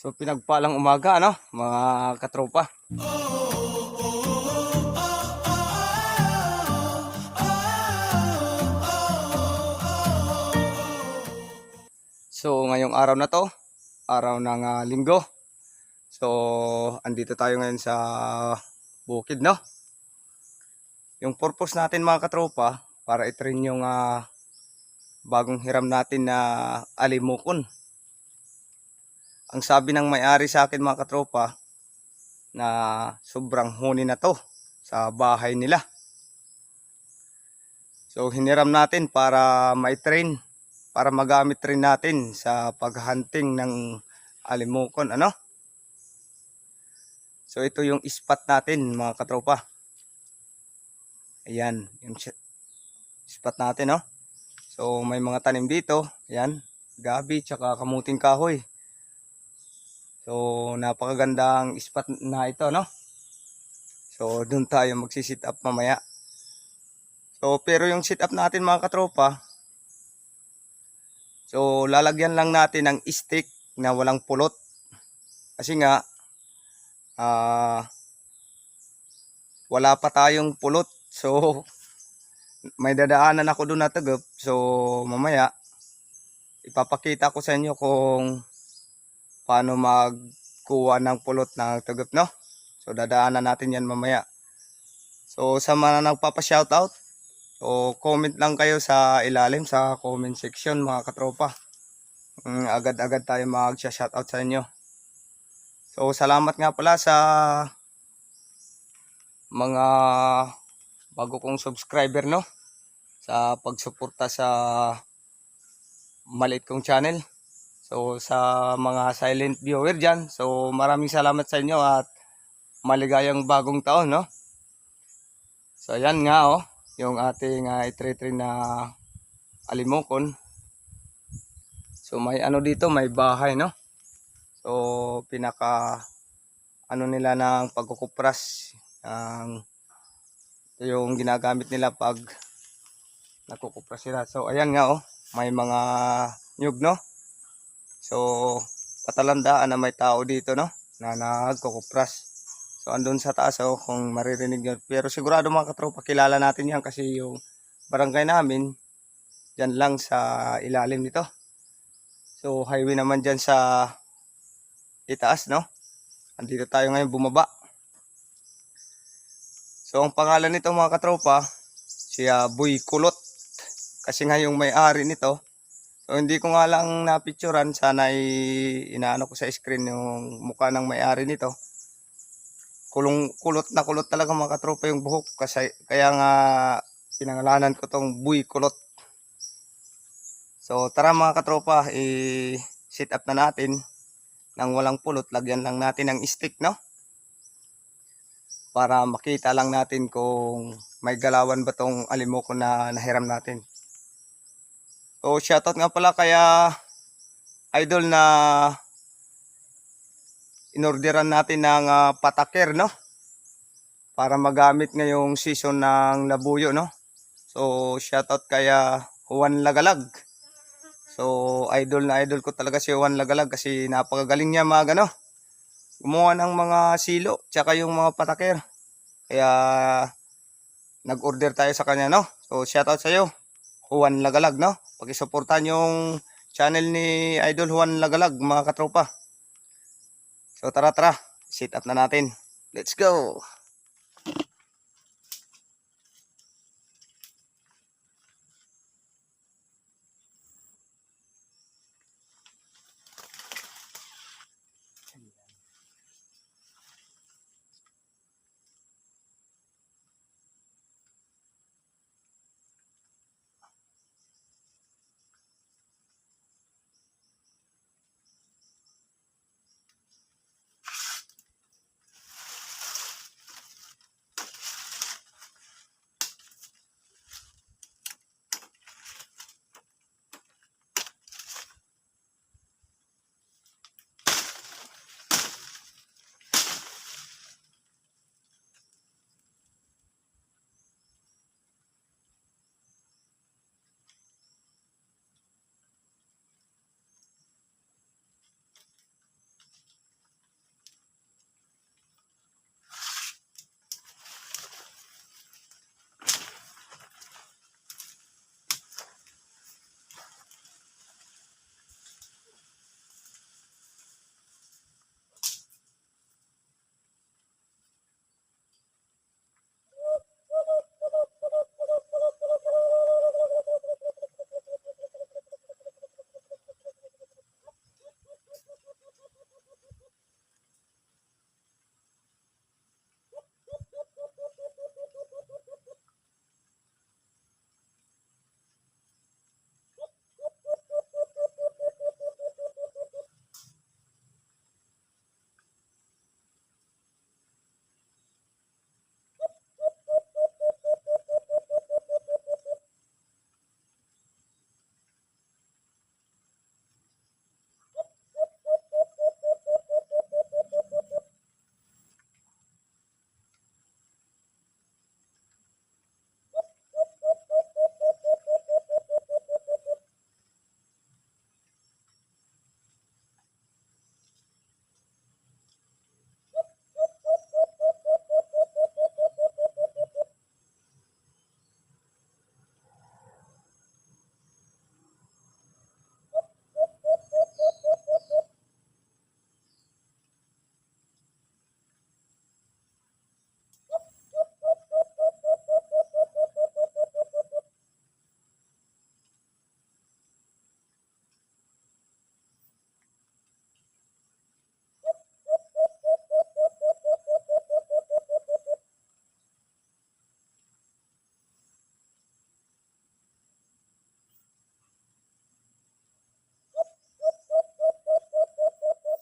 So pinagpalang umaga ano, mga katropa. So ngayong araw na to, araw ng ah, linggo. So andito tayo ngayon sa bukid no. Yung purpose natin mga katropa para i-train yung ah, bagong hiram natin na alimukon. Ang sabi ng may-ari sa akin mga katropa na sobrang huni na to sa bahay nila. So hiniram natin para mai-train, para magamit rin natin sa paghunting ng alimukon ano. So ito yung spot natin mga katropa. Ayan, yung spot natin no. So may mga tanim dito, ayan, gabi tsaka kamuting kahoy. So, napakagandang spot na ito, no? So, doon tayo magsi-sit up mamaya. So, pero yung sit up natin mga katropa, so, lalagyan lang natin ng stick na walang pulot. Kasi nga, ah, wala pa tayong pulot. So, may dadaanan ako doon na tagap. So, mamaya, ipapakita ko sa inyo kung paano magkuha ng pulot ng tugap, no? So, dadaanan natin yan mamaya. So, sa mga nagpapa-shoutout, so, comment lang kayo sa ilalim sa comment section, mga katropa. Mm, agad-agad tayo mag-shoutout sa inyo. So, salamat nga pala sa mga bago kong subscriber, no? Sa pagsuporta sa maliit kong channel. So sa mga silent viewer dyan, so maraming salamat sa inyo at maligayang bagong taon, no? So ayan nga oh, yung ating uh, itre-train na alimokon. So may ano dito, may bahay, no? So pinaka ano nila ng pagkukupras ito yung ginagamit nila pag nagkukupras sila. So ayan nga oh, may mga nyug, no? So, patalandaan na may tao dito, no? Na nagkukupras. So, andun sa taas, oh, kung maririnig nyo. Pero sigurado mga katropa, kilala natin yan kasi yung barangay namin, dyan lang sa ilalim nito. So, highway naman dyan sa itaas, no? Andito tayo ngayon bumaba. So, ang pangalan nito mga katropa, siya Boy Kulot. Kasi nga yung may-ari nito, hindi ko nga lang napicturan. Sana inaano ko sa screen yung mukha ng may-ari nito. Kulong, kulot na kulot talaga mga katropa yung buhok. Kasi, kaya nga pinangalanan ko tong buy kulot. So tara mga katropa, i-sit up na natin nang walang pulot. Lagyan lang natin ng stick, no? Para makita lang natin kung may galawan ba tong alimoko na nahiram natin. So, shoutout nga pala kaya idol na inorderan natin ng ah, pataker, no? Para magamit ngayong season ng labuyo, no? So, shoutout kaya Juan Lagalag. So, idol na idol ko talaga si Juan Lagalag kasi napakagaling niya mga ano, gumawa ng mga silo, tsaka yung mga pataker. Kaya, nag-order tayo sa kanya, no? So, shoutout sa iyo. Juan Lagalag, no? Pakisuportahan yung channel ni Idol Juan Lagalag, mga katropa. So tara tara, sit up na natin. Let's go!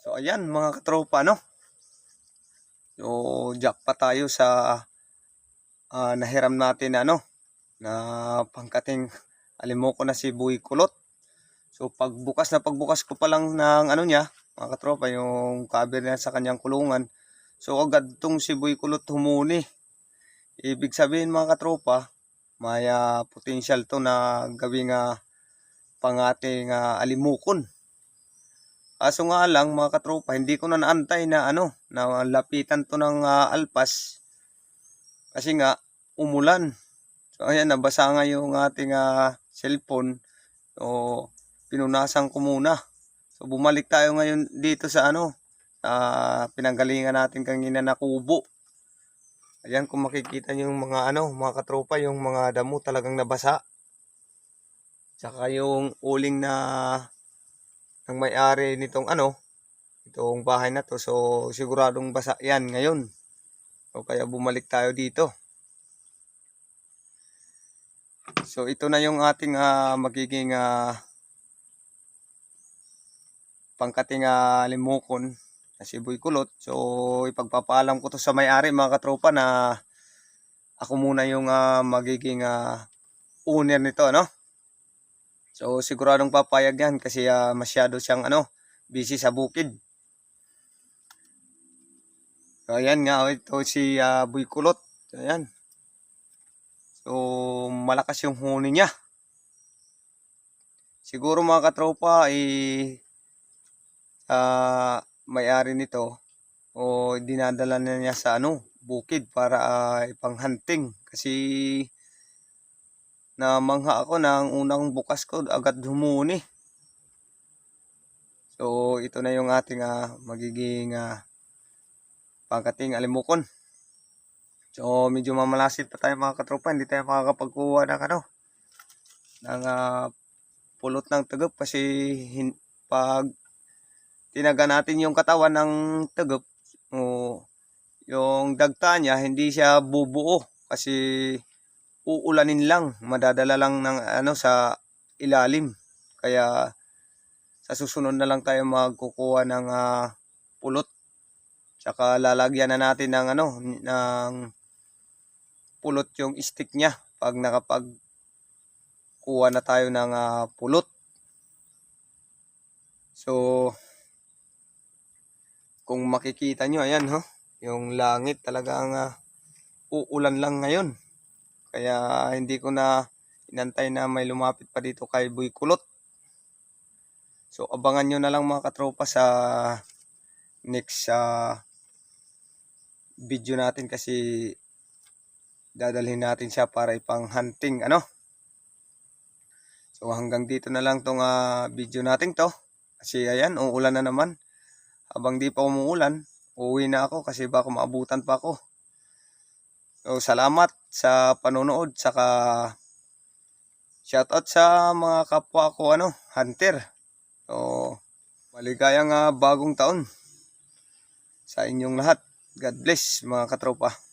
So ayan mga katropa no. So jackpot tayo sa ah, nahiram natin na ano na pangkating alimoko na si Buy Kulot. So pagbukas na pagbukas ko pa lang ng ano niya, mga katropa, yung cover niya sa kanyang kulungan. So agad tong si Buy Kulot humuni. Ibig sabihin mga katropa, may ah, potential to na gawing uh, pangating ah, alimukon. Kaso nga lang mga katropa, hindi ko na naantay na ano, na lapitan to ng ah, alpas. Kasi nga, umulan. So ayan, nabasa nga yung ating ah, cellphone. So, pinunasan ko muna. So bumalik tayo ngayon dito sa ano, sa pinanggalingan natin kanina na kubo. Ayan, kung makikita niyo yung mga ano, mga katropa, yung mga damo talagang nabasa. Tsaka yung uling na ng may-ari nitong ano, itong bahay na to. So, siguradong basa yan ngayon. O kaya bumalik tayo dito. So, ito na yung ating ah, magiging ah, pangkating ah, limukon na si Boy Kulot. So, ipagpapaalam ko to sa may-ari mga katropa na ako muna yung ah, magiging ah, owner nito, no? So, siguradong papayag yan kasi ah, masyado siyang ano, busy sa bukid. So, ayan nga, oh, ito si ah, Boy Kulot. Ayan. So, malakas yung huni niya. Siguro mga katropa, eh, ah, may-ari nito, o dinadala na niya sa ano, bukid para ah, ipang-hunting. Kasi, na mangha ako ng unang bukas ko, agad humuni. So, ito na yung ating ah, magiging ah, pangkating alimukon. So, medyo mamalasit pa tayo mga katropa. Hindi tayo makakapagkuha ng ano, ng ah, pulot ng tagap kasi hin- pag tinaga natin yung katawan ng tagap, o yung dagta niya, hindi siya bubuo kasi uulanin lang, madadala lang ng ano sa ilalim. Kaya sa susunod na lang tayo magkukuha ng ah, pulot. Tsaka lalagyan na natin ng ano ng pulot yung stick niya pag nakapag kuha na tayo ng ah, pulot. So kung makikita nyo, ayan ho, yung langit talagang ah, uulan lang ngayon. Kaya hindi ko na inantay na may lumapit pa dito kay Boy Kulot. So abangan nyo na lang mga katropa sa next ah, video natin kasi dadalhin natin siya para ipang hunting ano. So hanggang dito na lang tong ah, video natin to. Kasi ayan, uulan na naman. Habang di pa umuulan, uuwi na ako kasi baka maabutan pa ako. So, salamat sa panonood saka shoutout sa mga kapwa ko ano, hunter. So, maligayang ah, bagong taon sa inyong lahat. God bless mga katropa.